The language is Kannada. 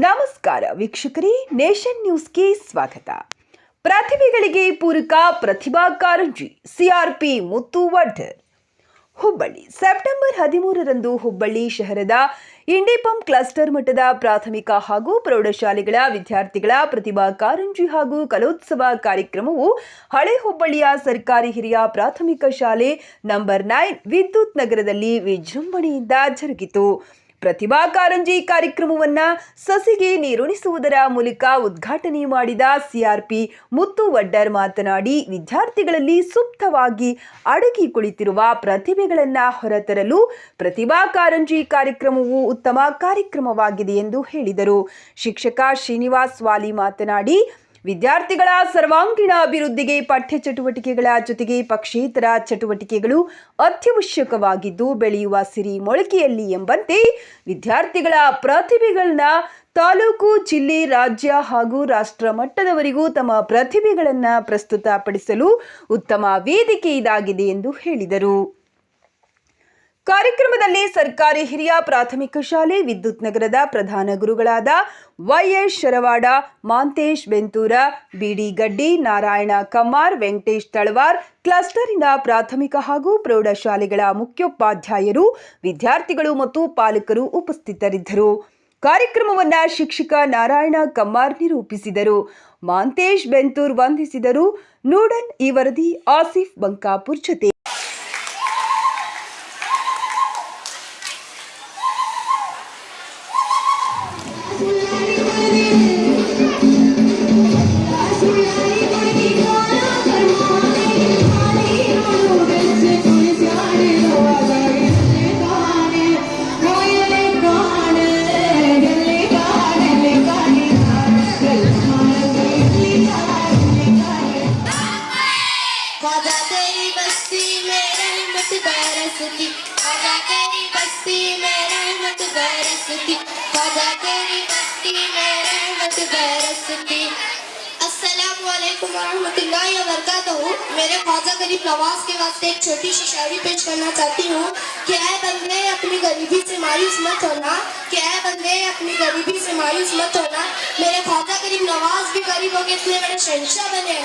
ನಮಸ್ಕಾರ ವೀಕ್ಷಕರೇ, ನೇಷನ್ ನ್ಯೂಸ್ಗೆ ಸ್ವಾಗತ. ಪ್ರತಿಭೆಗಳಿಗೆ ಪೂರಕ ಪ್ರತಿಭಾ ಕಾರಂಜಿ ಸಿಆರ್ಪಿ ಮುತ್ತು ವಡ್ಡರ್ ಹುಬ್ಬಳ್ಳಿ, ಸೆಪ್ಟೆಂಬರ್ ಹದಿಮೂರರಂದು ಹುಬ್ಬಳ್ಳಿ ಶಹರದ ಇಂಡಿಪಂ ಕ್ಲಸ್ಟರ್ ಮಟ್ಟದ ಪ್ರಾಥಮಿಕ ಹಾಗೂ ಪ್ರೌಢಶಾಲೆಗಳ ವಿದ್ಯಾರ್ಥಿಗಳ ಪ್ರತಿಭಾ ಕಾರಂಜಿ ಹಾಗೂ ಕಲೋತ್ಸವ ಕಾರ್ಯಕ್ರಮವು ಹಳೆ ಹುಬ್ಬಳ್ಳಿಯ ಸರ್ಕಾರಿ ಹಿರಿಯ ಪ್ರಾಥಮಿಕ ಶಾಲೆ ನಂಬರ್ ನೈನ್ ವಿದ್ಯುತ್ ನಗರದಲ್ಲಿ ವಿಜೃಂಭಣೆಯಿಂದ ಜರುಗಿತು. ಪ್ರತಿಭಾ ಕಾರಂಜಿ ಕಾರ್ಯಕ್ರಮವನ್ನ ಸಸಿಗೆ ನೀರುಣಿಸುವುದರ ಮೂಲಕ ಉದ್ಘಾಟನೆ ಮಾಡಿದ ಸಿಆರ್ಪಿ ಮುತ್ತು ವಡ್ಡರ್ ಮಾತನಾಡಿ, ವಿದ್ಯಾರ್ಥಿಗಳಲ್ಲಿ ಸುಪ್ತವಾಗಿ ಅಡಗಿ ಕುಳಿತಿರುವ ಪ್ರತಿಭೆಗಳನ್ನ ಹೊರತರಲು ಪ್ರತಿಭಾ ಕಾರಂಜಿ ಕಾರ್ಯಕ್ರಮವು ಉತ್ತಮ ಕಾರ್ಯಕ್ರಮವಾಗಿದೆ ಎಂದು ಹೇಳಿದರು. ಶಿಕ್ಷಕ ಶ್ರೀನಿವಾಸ್ ವಾಲಿ ಮಾತನಾಡಿ ವಿದ್ಯಾರ್ಥಿಗಳ ಸರ್ವಾಂಗೀಣ ಅಭಿವೃದ್ಧಿಗೆ ಪಠ್ಯ ಚಟುವಟಿಕೆಗಳ ಜೊತೆಗೆ ಪಕ್ಷೇತರ ಚಟುವಟಿಕೆಗಳು ಅತ್ಯವಶ್ಯಕವಾಗಿದ್ದು ಬೆಳೆಯುವ ಸಿರಿ ಮೊಳಕೆಯಲ್ಲಿ ಎಂಬಂತೆ ವಿದ್ಯಾರ್ಥಿಗಳ ಪ್ರತಿಭೆಗಳನ್ನ ತಾಲೂಕು, ಜಿಲ್ಲೆ, ರಾಜ್ಯ ಹಾಗೂ ರಾಷ್ಟ್ರ ಮಟ್ಟದವರೆಗೂ ತಮ್ಮ ಪ್ರತಿಭೆಗಳನ್ನು ಪ್ರಸ್ತುತಪಡಿಸಲು ಉತ್ತಮ ವೇದಿಕೆ ಇದಾಗಿದೆ ಎಂದು ಹೇಳಿದರು. ಕಾರ್ಯಕ್ರಮದಲ್ಲಿ ಸರ್ಕಾರಿ ಹಿರಿಯ ಪ್ರಾಥಮಿಕ ಶಾಲೆ, ವಿದ್ಯುತ್ ನಗರದ ಪ್ರಧಾನ ಗುರುಗಳಾದ ವೈಎಸ್ ಶರವಾಡ, ಮಾಂತೇಶ್ ಬೆಂತೂರ, ಬಿಡಿ ಗಡ್ಡಿ, ನಾರಾಯಣ ಕಮ್ಮಾರ್, ವೆಂಕಟೇಶ್ ತಳವಾರ್, ಕ್ಲಸ್ಟರಿನ ಪ್ರಾಥಮಿಕ ಹಾಗೂ ಪ್ರೌಢಶಾಲೆಗಳ ಮುಖ್ಯೋಪಾಧ್ಯಾಯರು, ವಿದ್ಯಾರ್ಥಿಗಳು ಮತ್ತು ಪಾಲಕರು ಉಪಸ್ಥಿತರಿದ್ದರು. ಕಾರ್ಯಕ್ರಮವನ್ನ ಶಿಕ್ಷಕ ನಾರಾಯಣ ಕಮ್ಮಾರ್ ನಿರೂಪಿಸಿದರು. ಮಾಂತೇಶ್ ಬೆಂತೂರ್ ವಂದಿಸಿದರು. ನೂಡನ್ ಈ ವರದಿ ಆಸಿಫ್ ಬಂಕಾಪುರ್ ಜೊತೆ. बरसती। ख्वाजा तेरी बस्ती में रहमत बरसती। ख्वाजा तेरी बस्ती में रहमत बरसती। मेरे ख्वाजा गरीब नवाज़ के वास्ते एक छोटी सी शायरी पेश करना चाहती हूँ कि ऐ बंदे, अपनी गरीबी से मायूस मत होना। कि ऐ बंदे, अपनी गरीबी से मायूस मत होना। मेरे ख्वाजा गरीब नवाज़ भी गरीबों के इतने बड़े शहंशाह बने